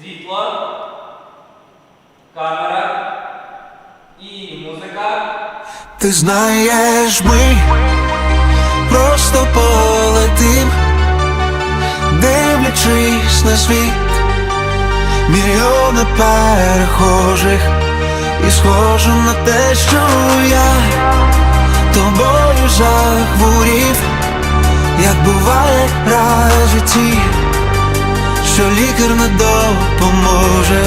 Світло, камера і музика. Ти знаєш, ми просто полетим, дивлячись на світ, мільйони перехожих, і схожу на те, лікар не допоможе.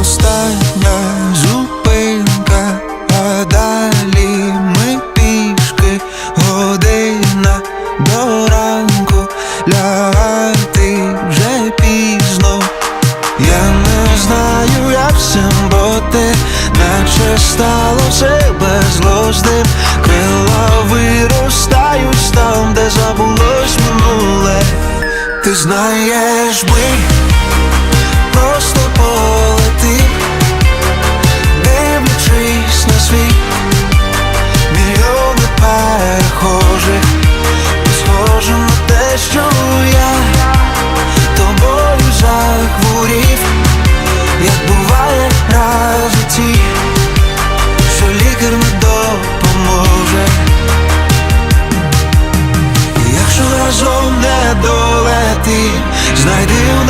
Остання зупинка, а далі ми пішки, година до ранку, лягати вже пізно. Я не знаю, як всім бути, наче стало все безглуздим Крила Знаєш, ми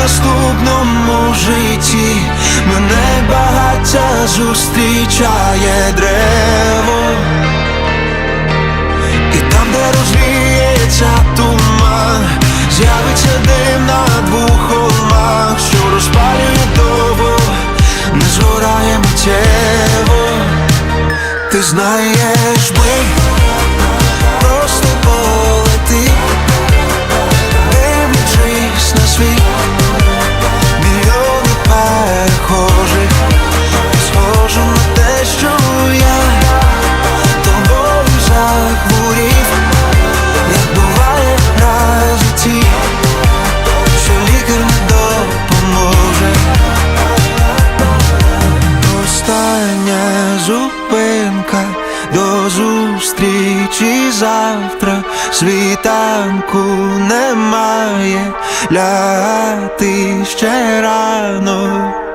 наступному житті, мене багаття зустрічає древо, і там, де розвіється туман, з'явиться дим на двох холмах, що розпалює довго, не згорає миттєво. Ти знаєш, зупинка до зустрічі завтра. Світанку немає, ляти ще рано.